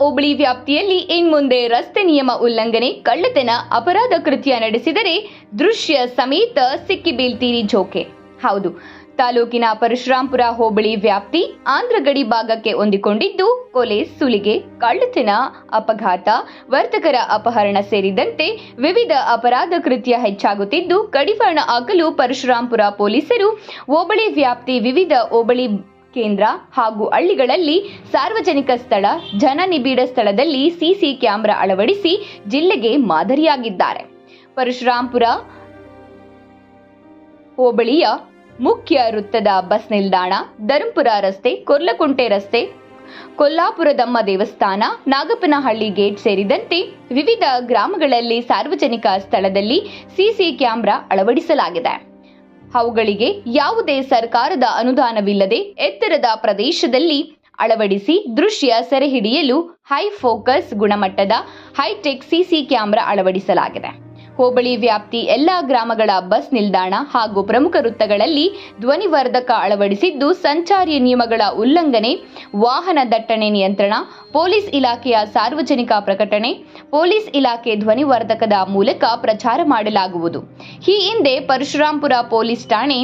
ಹೋಬಳಿ ವ್ಯಾಪ್ತಿಯಲ್ಲಿ ಇನ್ಮುಂದೆ ರಸ್ತೆ ನಿಯಮ ಉಲ್ಲಂಘನೆ, ಕಳ್ಳತನ, ಅಪರಾಧ ಕೃತ್ಯ ನಡೆಸಿದರೆ ದೃಶ್ಯ ಸಮೇತ ಸಿಕ್ಕಿ ಬೀಳ್ತೀರಿ ಜೋಕೆ ಹೌದು, ತಾಲೂಕಿನ ಪರಶುರಾಂಪುರ ಹೋಬಳಿ ವ್ಯಾಪ್ತಿ ಆಂಧ್ರ ಗಡಿ ಭಾಗಕ್ಕೆ ಹೊಂದಿಕೊಂಡಿದ್ದು ಕೊಲೆ, ಸುಲಿಗೆ, ಕಳ್ಳತನ, ಅಪಘಾತ, ವರ್ತಕರ ಅಪಹರಣ ಸೇರಿದಂತೆ ವಿವಿಧ ಅಪರಾಧ ಕೃತ್ಯ ಹೆಚ್ಚಾಗುತ್ತಿದ್ದು, ಕಡಿವಾಣ ಹಾಕಲು ಪರಶುರಾಂಪುರ ಪೊಲೀಸರು ಹೋಬಳಿ ವ್ಯಾಪ್ತಿ ವಿವಿಧ ಹೋಬಳಿ ಕೇಂದ್ರ ಹಾಗೂ ಹಳ್ಳಿಗಳಲ್ಲಿ ಸಾರ್ವಜನಿಕ ಸ್ಥಳ, ಜನನಿಬಿಡ ಸ್ಥಳದಲ್ಲಿ ಸಿಸಿ ಕ್ಯಾಮೆರಾ ಅಳವಡಿಸಿ ಜಿಲ್ಲೆಗೆ ಮಾದರಿಯಾಗಿದ್ದಾರೆ. ಪರಶುರಾಂಪುರ ಹೋಬಳಿಯ ಮುಖ್ಯ ವೃತ್ತದ ಬಸ್ ನಿಲ್ದಾಣ ಧರ್ಮಪುರ ರಸ್ತೆ, ಕೊರ್ಲಕುಂಟೆ ರಸ್ತೆ, ಕೊಲ್ಲಾಪುರದಮ್ಮ ದೇವಸ್ಥಾನ, ನಾಗಪ್ಪನಹಳ್ಳಿ ಗೇಟ್ ಸೇರಿದಂತೆ ವಿವಿಧ ಗ್ರಾಮಗಳಲ್ಲಿ ಸಾರ್ವಜನಿಕ ಸ್ಥಳದಲ್ಲಿ ಸಿಸಿ ಕ್ಯಾಮೆರಾ ಅಳವಡಿಸಲಾಗಿದೆ. ಅವುಗಳಿಗೆ ಯಾವುದೇ ಸರ್ಕಾರದ ಅನುದಾನವಿಲ್ಲದೆ ಎತ್ತರದ ಪ್ರದೇಶದಲ್ಲಿ ಅಳವಡಿಸಿ ದೃಶ್ಯ ಸೆರೆಹಿಡಿಯಲು ಹೈ ಫೋಕಸ್ ಗುಣಮಟ್ಟದ ಹೈಟೆಕ್ ಸಿಸಿ ಕ್ಯಾಮೆರಾ ಅಳವಡಿಸಲಾಗಿದೆ. ಹೋಬಳಿ ವ್ಯಾಪ್ತಿ ಎಲ್ಲಾ ಗ್ರಾಮಗಳ ಬಸ್ ನಿಲ್ದಾಣ ಹಾಗೂ ಪ್ರಮುಖ ವೃತ್ತಗಳಲ್ಲಿ ಧ್ವನಿವರ್ಧಕ ಅಳವಡಿಸಿದ್ದು, ಸಂಚಾರಿ ನಿಯಮಗಳ ಉಲ್ಲಂಘನೆ, ವಾಹನ ದಟ್ಟಣೆ ನಿಯಂತ್ರಣ, ಪೊಲೀಸ್ ಇಲಾಖೆಯ ಸಾರ್ವಜನಿಕ ಪ್ರಕಟಣೆ, ಪೊಲೀಸ್ ಇಲಾಖೆ ಧ್ವನಿವರ್ಧಕದ ಮೂಲಕ ಪ್ರಚಾರ ಮಾಡಲಾಗುವುದು. ಈ ಹಿಂದೆ ಪರಶುರಾಂಪುರ ಪೊಲೀಸ್ ಠಾಣೆ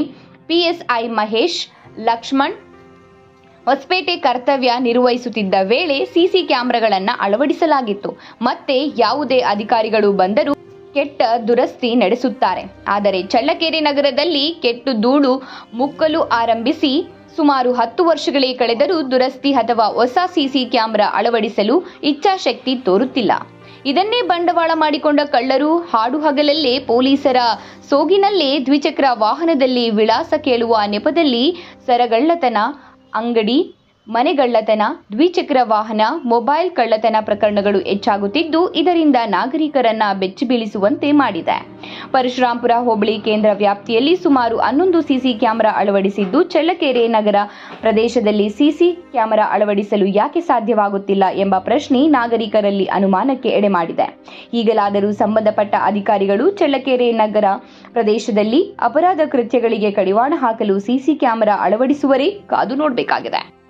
ಪಿಎಸ್ಐ ಮಹೇಶ್, ಲಕ್ಷ್ಮಣ್, ಹೊಸಪೇಟೆ ಕರ್ತವ್ಯ ನಿರ್ವಹಿಸುತ್ತಿದ್ದ ವೇಳೆ ಸಿಸಿ ಕ್ಯಾಮೆರಾಗಳನ್ನು ಅಳವಡಿಸಲಾಗಿತ್ತು. ಮತ್ತೆ ಯಾವುದೇ ಅಧಿಕಾರಿಗಳು ಬಂದರೂ ಕೆಟ್ಟ ದುರಸ್ತಿ ನಡೆಸುತ್ತಾರೆ. ಆದರೆ ಚಳ್ಳಕೆರೆ ನಗರದಲ್ಲಿ ಕೆಟ್ಟು ಧೂಳು ಮುಕ್ಕಲು ಆರಂಭಿಸಿ ಸುಮಾರು ಹತ್ತು ವರ್ಷಗಳೇ ಕಳೆದರೂ ದುರಸ್ತಿ ಅಥವಾ ಹೊಸ ಸಿಸಿ ಕ್ಯಾಮೆರಾ ಅಳವಡಿಸಲು ಇಚ್ಛಾಶಕ್ತಿ ತೋರುತ್ತಿಲ್ಲ. ಇದನ್ನೇ ಬಂಡವಾಳ ಮಾಡಿಕೊಂಡ ಕಳ್ಳರು ಹಾಡು ಹಗಲಲ್ಲೇ ಪೊಲೀಸರ ಸೋಗಿನಲ್ಲೇ ದ್ವಿಚಕ್ರ ವಾಹನದಲ್ಲಿ ವಿಳಾಸ ಕೇಳುವ ನೆಪದಲ್ಲಿ ಸರಗಳ್ಳತನ, ಅಂಗಡಿ ಮನೆಗಳ್ಳತನ, ದ್ವಿಚಕ್ರ ವಾಹನ, ಮೊಬೈಲ್ ಕಳ್ಳತನ ಪ್ರಕರಣಗಳು ಹೆಚ್ಚಾಗುತ್ತಿದ್ದು, ಇದರಿಂದ ನಾಗರಿಕರನ್ನ ಬೆಚ್ಚಿ ಬೀಳಿಸುವಂತೆ ಮಾಡಿದೆ. ಪರಶುರಾಂಪುರ ಹೋಬಳಿ ಕೇಂದ್ರ ವ್ಯಾಪ್ತಿಯಲ್ಲಿ ಸುಮಾರು ಹನ್ನೊಂದು ಸಿಸಿ ಕ್ಯಾಮೆರಾ ಅಳವಡಿಸಿದ್ದು, ಚಳ್ಳಕೆರೆ ನಗರ ಪ್ರದೇಶದಲ್ಲಿ ಸಿಸಿ ಕ್ಯಾಮೆರಾ ಅಳವಡಿಸಲು ಯಾಕೆ ಸಾಧ್ಯವಾಗುತ್ತಿಲ್ಲ ಎಂಬ ಪ್ರಶ್ನೆ ನಾಗರಿಕರಲ್ಲಿ ಅನುಮಾನಕ್ಕೆ ಎಡೆ ಮಾಡಿದೆ. ಈಗಲಾದರೂ ಸಂಬಂಧಪಟ್ಟ ಅಧಿಕಾರಿಗಳು ಚಳ್ಳಕೆರೆ ನಗರ ಪ್ರದೇಶದಲ್ಲಿ ಅಪರಾಧ ಕೃತ್ಯಗಳಿಗೆ ಕಡಿವಾಣ ಹಾಕಲು ಸಿಸಿ ಕ್ಯಾಮೆರಾ ಅಳವಡಿಸುವರೇ ಕಾದು ನೋಡಬೇಕಾಗಿದೆ.